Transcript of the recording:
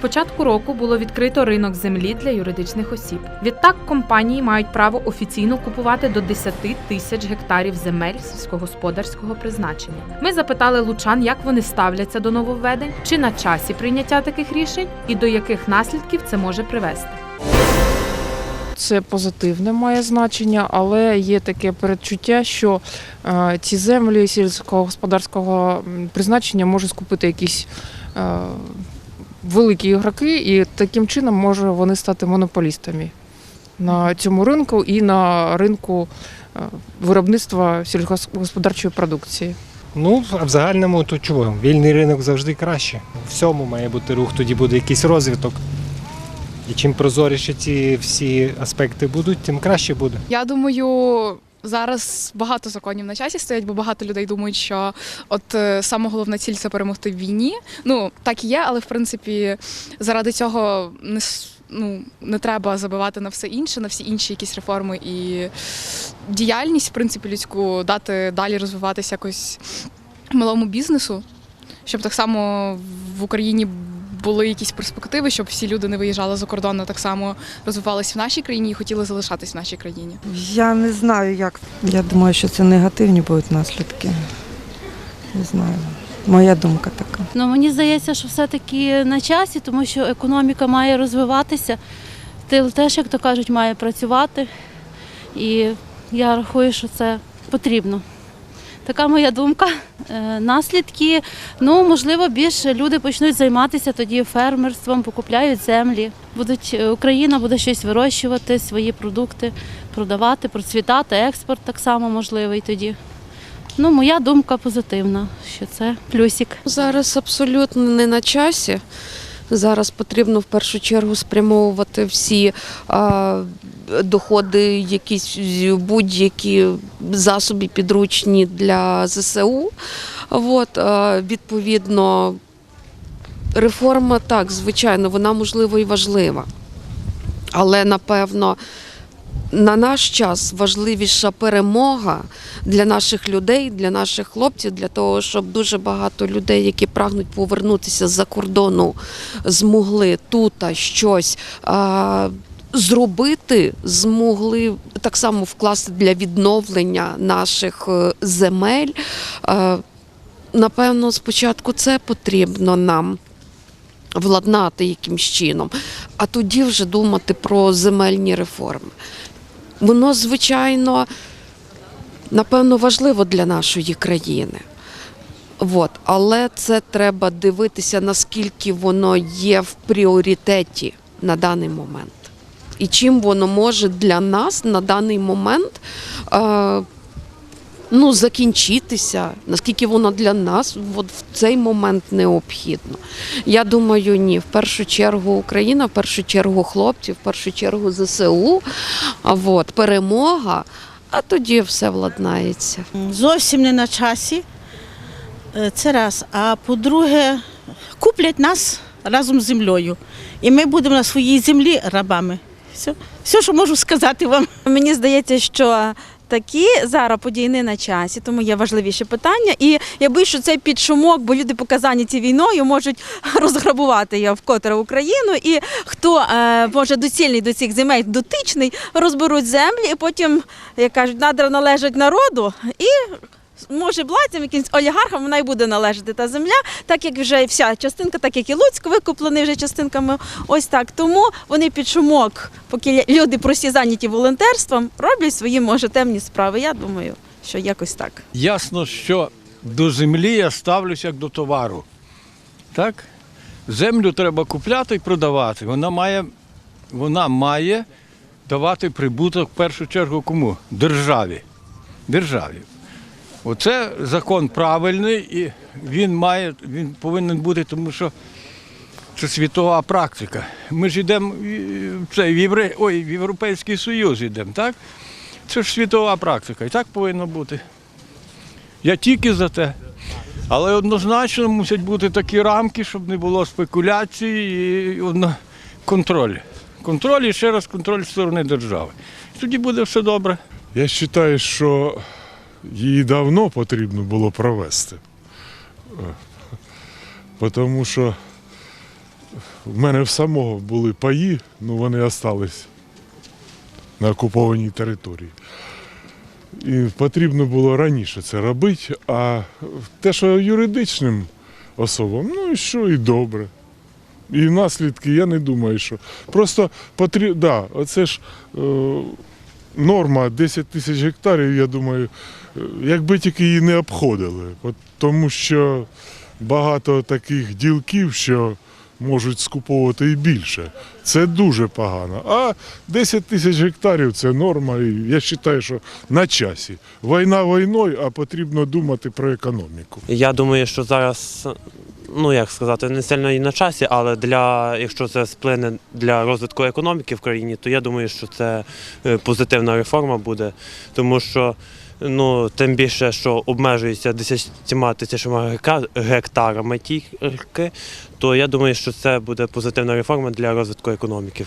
початку року було відкрито ринок землі для юридичних осіб. Відтак компанії мають право офіційно купувати до 10 тисяч гектарів земель сільськогосподарського призначення. Ми запитали лучан, як вони ставляться до нововведень, чи на часі прийняття таких рішень, і до яких наслідків це може привести. Це позитивне має значення, але є таке передчуття, що е, ці землі сільськогосподарського призначення можуть скупити якісь е, великі ігроки, і таким чином може вони стати монополістами на цьому ринку і на ринку е, виробництва сільськогосподарчої продукції. Ну, а в загальному то чого? Вільний ринок завжди краще. В всьому має бути рух, тоді буде якийсь розвиток. І чим прозоріше ці всі аспекти будуть, тим краще буде. Я думаю, зараз багато законів на часі стоять, бо багато людей думають, що от е, саме головна ціль це перемогти в війні. Ну так і є, але в принципі заради цього не ну, не треба забивати на все інше, на всі інші якісь реформи і діяльність, в принципі, людську дати далі розвиватися якось малому бізнесу, щоб так само в Україні. Були якісь перспективи, щоб всі люди не виїжджали за кордон, а так само розвивалися в нашій країні і хотіли залишатись в нашій країні. Я не знаю, як. Я думаю, що це негативні будуть наслідки. Не знаю. Моя думка така. Ну мені здається, що все-таки на часі, тому що економіка має розвиватися. Тил теж, як то кажуть, має працювати. І я рахую, що це потрібно. Така моя думка. Е, Наслідки, ну можливо, більше люди почнуть займатися тоді фермерством, покупляють землі. Будуть е, Україна буде щось вирощувати, свої продукти продавати, процвітати, експорт так само можливий тоді. Ну, моя думка позитивна, що це плюсик. Зараз абсолютно не на часі. Зараз потрібно в першу чергу спрямовувати всі а, доходи, якісь будь-які засоби підручні для ЗСУ. От, а, відповідно, реформа так, звичайно, вона можливо і важлива. Але напевно на наш час важливіша перемога для наших людей, для наших хлопців, для того, щоб дуже багато людей, які прагнуть повернутися з-за кордону, змогли тут щось. Зробити змогли так само вкласти для відновлення наших е, земель. Напевно, спочатку це потрібно нам владнати якимсь чином, а тоді вже думати про земельні реформи. Воно, звичайно, напевно, важливо для нашої країни. От. Але це треба дивитися, наскільки воно є в пріоритеті на даний момент. І чим воно може для нас на даний момент е, ну, закінчитися, наскільки воно для нас от в цей момент необхідно. Я думаю, ні. В першу чергу Україна, в першу чергу хлопці, в першу чергу ЗСУ, а от, перемога, а тоді все владнається. зовсім не на часі. Е, Це раз. А по-друге, куплять нас разом з землею. І ми будемо на своїй землі рабами. Все, все що можу сказати вам. Мені здається, що такі зараз події не на часі, тому є важливіші питання. І я боюсь, що це під шумок, бо люди показані ці війною можуть розграбувати я вкотре Україну. І хто е, може доцільний до цих земель дотичний, розберуть землі, і потім, як кажуть, надра належать народу і. Може, владцям, якимсь олігархам вона й буде належати та земля, так як вже вся частинка, так як і Луцьк викуплений вже частинками. Ось так. Тому вони під шумок, поки люди прості зайняті волонтерством, роблять свої, може, темні справи. Я думаю, що якось так. Ясно, що до землі я ставлюся як до товару. Так? Землю треба купляти і продавати. Вона має, вона має давати прибуток в першу чергу кому? Державі. Державі. Оце закон правильний і він має, він повинен бути, тому що це світова практика. Ми ж йдемо в в, Євре... Ой, в Європейський Союз йдемо, так? Це ж світова практика, і так повинно бути. Я тільки за те. Але однозначно мусять бути такі рамки, щоб не було спекуляцій і контроль. Контроль і ще раз контроль з сторони держави. Тоді буде все добре. Я вважаю, що її давно потрібно було провести. Тому що в мене в самого були паї, ну вони залишились на окупованій території. І потрібно було раніше це робити, а те, що юридичним особам, ну і що, і добре. І наслідки, я не думаю, що. Просто потрібно, да, оце ж е, норма 10 тисяч гектарів, я думаю, якби тільки її не обходили. Тому що багато таких ділків, що можуть скуповувати і більше. Це дуже погано. А 10 тисяч гектарів це норма. І я вважаю, що на часі. Війна війною, а потрібно думати про економіку. Я думаю, що зараз, ну як сказати, не сильно і на часі, але для якщо це сплине для розвитку економіки в країні, то я думаю, що це е, позитивна реформа буде, тому що. Ну, тим більше, що обмежується 10 тисячами гектарами тільки, то я думаю, що це буде позитивна реформа для розвитку економіки.